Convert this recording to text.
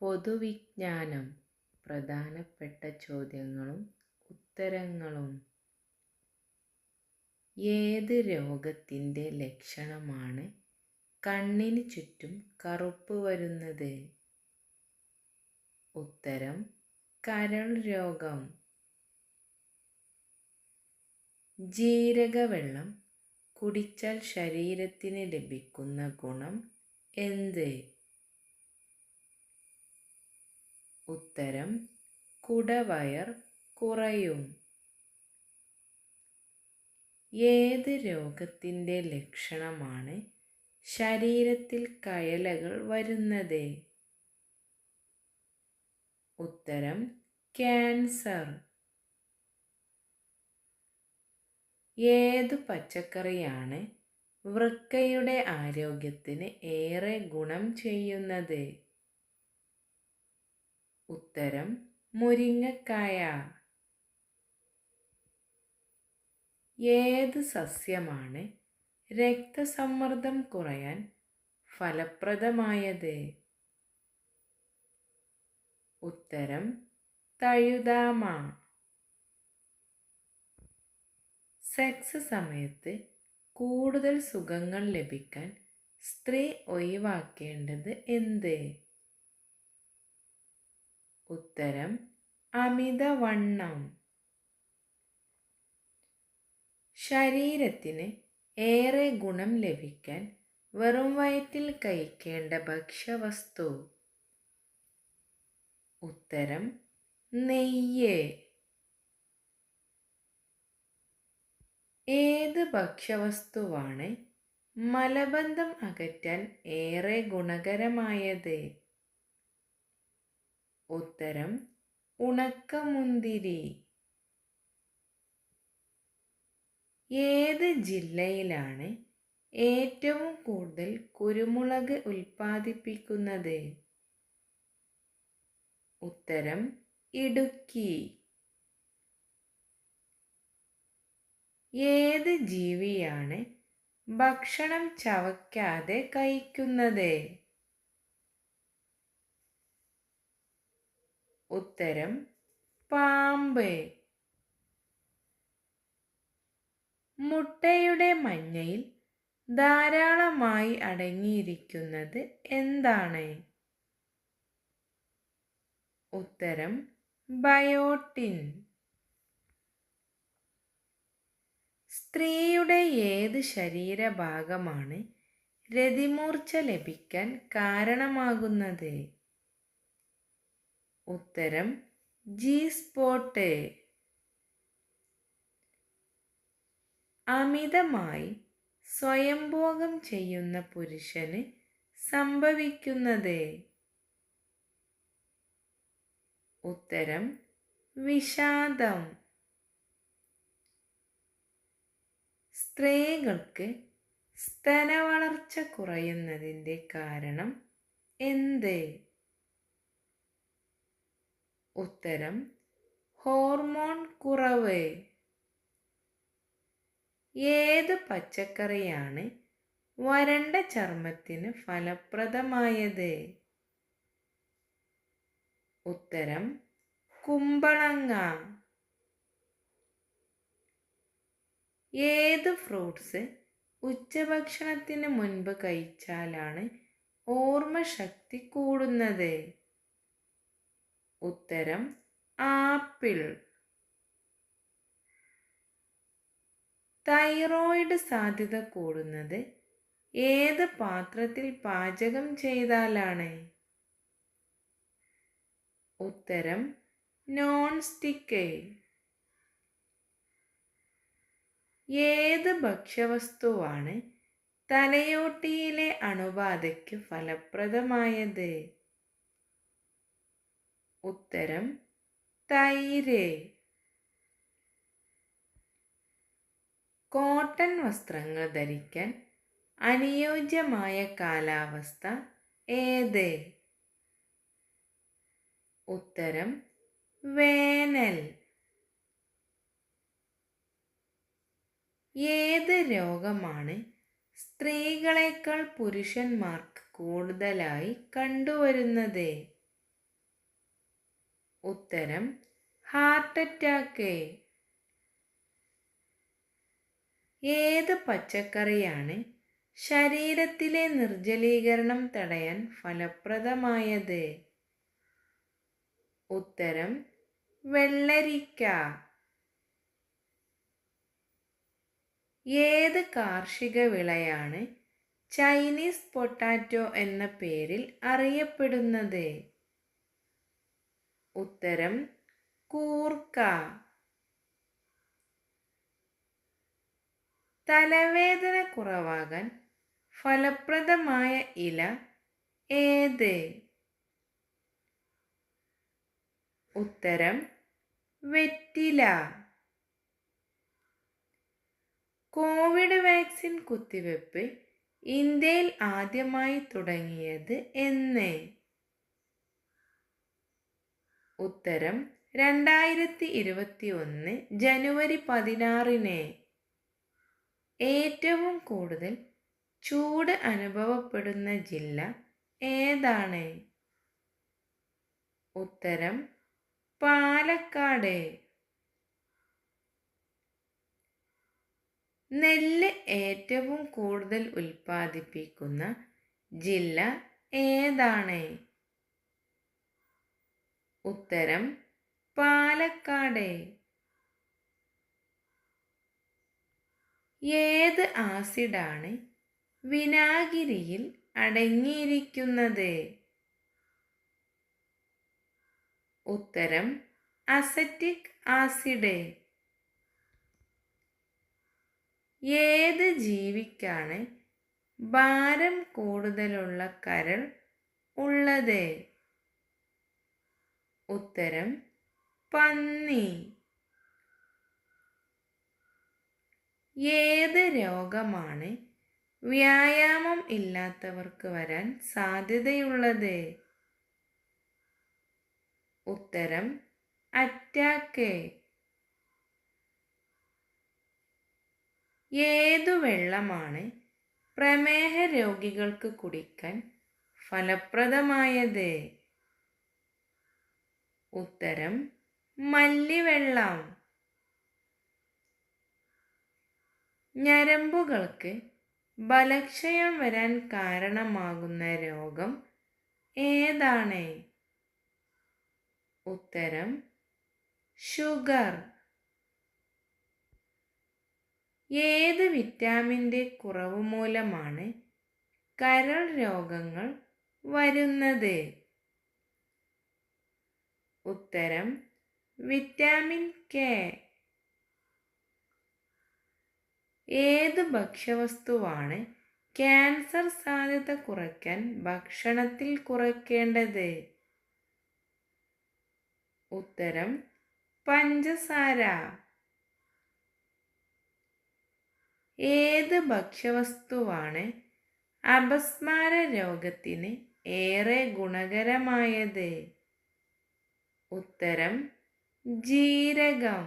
പൊതുവിജ്ഞാനം. പ്രധാനപ്പെട്ട ചോദ്യങ്ങളും ഉത്തരങ്ങളും. ഏത് രോഗത്തിന്റെ ലക്ഷണമാണ് കണ്ണിന് ചുറ്റും കറുപ്പ് വരുന്നത്? ഉത്തരം കരൾ രോഗം. ജീരകവെള്ളം കുടിച്ചാൽ ശരീരത്തിന് ലഭിക്കുന്ന ഗുണം എന്ത്? ഉത്തരം കുടവയർ കുറയും. ഏത് രോഗത്തിന്റെ ലക്ഷണമാണ് ശരീരത്തിൽ കയലകൾ വരുന്നത്? ഉത്തരം ക്യാൻസർ. ഏതു പച്ചക്കറിയാണ് വൃക്കയുടെ ആരോഗ്യത്തിന് ഏറെ ഗുണം ചെയ്യുന്നത്? ഉത്തരം മുരിങ്ങക്കായ. ഏത് സസ്യമാണ് രക്തസമ്മർദ്ദം കുറയാൻ ഫലപ്രദമായത്? ഉത്തരം തഴുതാമ. സെക്സ് സമയത്ത് കൂടുതൽ സുഖങ്ങൾ ലഭിക്കാൻ സ്ത്രീ ഒഴിവാക്കേണ്ടത് എന്ത്? ഉത്തരം അമിതവണ്ണം. ശരീരത്തിന് ഏറെ ഗുണം ലഭിക്കാൻ വെറും വയറ്റിൽ കഴിക്കേണ്ട ഭക്ഷ്യവസ്തു. ഉത്തരം നെയ്യ്. ഏത് ഭക്ഷ്യവസ്തുവാണ് മലബന്ധം അകറ്റാൻ ഏറെ ഗുണകരമായത്? ഉത്തരം ഉണക്കമുന്തിരി. ഏത് ജില്ലയിലാണ് ഏറ്റവും കൂടുതൽ കുരുമുളക് ഉൽപ്പാദിപ്പിക്കുന്നത്? ഉത്തരം ഇടുക്കി. ഏത് ജീവിയാണ് ഭക്ഷണം ചവയ്ക്കാതെ കഴിക്കുന്നത്? ഉത്തരം പാമ്പ്. മുട്ടയുടെ മഞ്ഞയിൽ ധാരാളമായി അടങ്ങിയിരിക്കുന്നത് എന്താണ്? ഉത്തരം ബയോട്ടിൻ. സ്ത്രീയുടെ ഏത് ശരീരഭാഗമാണ് രതിമൂർച്ച ലഭിക്കാൻ കാരണമാകുന്നത്? ഉത്തരം ജി സ്പോട്ട്. അമിതമായി സ്വയംഭോഗം ചെയ്യുന്ന പുരുഷന് സംഭവിക്കുന്നത്. ഉത്തരം വിഷാദം. സ്ത്രീകൾക്ക് സ്തനവളർച്ച കുറയുന്നതിന്റെ കാരണം എന്ത്? ഉത്തരം ഹോർമോൺ കുറവ്. ഏത് പച്ചക്കറിയാണ് വരണ്ട ചർമ്മത്തിന് ഫലപ്രദമായത്? ഉത്തരം കുമ്പളങ്ങ. ഏത് ഫ്രൂട്ട്സ് ഉച്ചഭക്ഷണത്തിന് മുൻപ് കഴിച്ചാലാണ് ഓർമ്മശക്തി കൂടുന്നത്? ഉത്തരം ആപ്പിൾ. തൈറോയിഡ് സാധ്യത കൂടുന്നത് ഏത് പാത്രത്തിൽ പാചകം ചെയ്താലാണ്? ഉത്തരം നോൺ സ്റ്റിക്ക് ഏത് ഭക്ഷ്യവസ്തുവാണ് തലയോട്ടിയിലെ അണുബാധയ്ക്ക് ഫലപ്രദമായത്? ഉത്തരം തൈര്. കോട്ടൺ വസ്ത്രങ്ങൾ ധരിക്കാൻ അനുയോജ്യമായ കാലാവസ്ഥ ഏത്? ഉത്തരം വേനൽ. ഏത് രോഗമാണ് സ്ത്രീകളെക്കാൾ പുരുഷന്മാർക്ക് കൂടുതലായി കണ്ടുവരുന്നത്? ഉത്തരം ഹാർട്ട് അറ്റാക്ക് ഏത് പച്ചക്കറിയാണ് ശരീരത്തിലെ നിർജലീകരണം തടയാൻ ഫലപ്രദമായത്? ഉത്തരം വെള്ളരിക്ക. ഏത് കാർഷിക വിളയാണ് ചൈനീസ് പൊട്ടാറ്റോ എന്ന പേരിൽ അറിയപ്പെടുന്നത്? ഉത്തരം കൂർക്ക. തലവേദന കുറവാകാൻ ഫലപ്രദമായ ഇല ഏത്? ഉത്തരം വെറ്റില. കോവിഡ് വാക്സിൻ കുത്തിവെപ്പ് ഇന്ത്യയിൽ ആദ്യമായി തുടങ്ങിയത് എന്ന്. ഉത്തരം രണ്ടായിരത്തി ഇരുപത്തി ഒന്ന് ജനുവരി പതിനാറിന്. ഏറ്റവും കൂടുതൽ ചൂട് അനുഭവപ്പെടുന്ന ജില്ല ഏതാണ്? ഉത്തരം പാലക്കാട്. നെല്ല് ഏറ്റവും കൂടുതൽ ഉൽപ്പാദിപ്പിക്കുന്ന ജില്ല ഏതാണ്? ഉത്തരം പാലക്കാട്. ഏത് ആസിഡാണ് വിനാഗിരിയിൽ അടങ്ങിയിരിക്കുന്നത്? ഉത്തരം അസറ്റിക് ആസിഡ്. ഏത് ജീവിക്കാണ് ഭാരം കൂടുതലുള്ള കരൾ ഉള്ളത്? ഉത്തരം പന്നി. ഏത് രോഗമാണ് വ്യായാമം ഇല്ലാത്തവർക്ക് വരാൻ സാധ്യതയുള്ളത്? ഉത്തരം അറ്റാക്ക്. ഏതു വെള്ളമാണ് പ്രമേഹ രോഗികൾക്ക് കുടിക്കാൻ ഫലപ്രദമായത്? ഉത്തരം മല്ലിവെള്ളം. ഞരമ്പുകൾക്ക് ബലക്ഷയം വരാൻ കാരണമാകുന്ന രോഗം ഏതാണ്? ഉത്തരം ഷുഗർ. ഏത് വിറ്റാമിന്റെ കുറവ് മൂലമാണ് കരൾ രോഗങ്ങൾ വരുന്നത്? ഉത്തരം വിറ്റാമിൻ കെ ഏത് ഭക്ഷ്യവസ്തുവാണ് ക്യാൻസർ സാധ്യത കുറയ്ക്കാൻ ഭക്ഷണത്തിൽ കുറയ്ക്കേണ്ടത്? ഉത്തരം പഞ്ചസാര. ഏത് ഭക്ഷ്യവസ്തുവാണ് അപസ്മാര രോഗത്തിന് ഏറെ ഗുണകരമായത്? ഉത്തരം ജീരകം.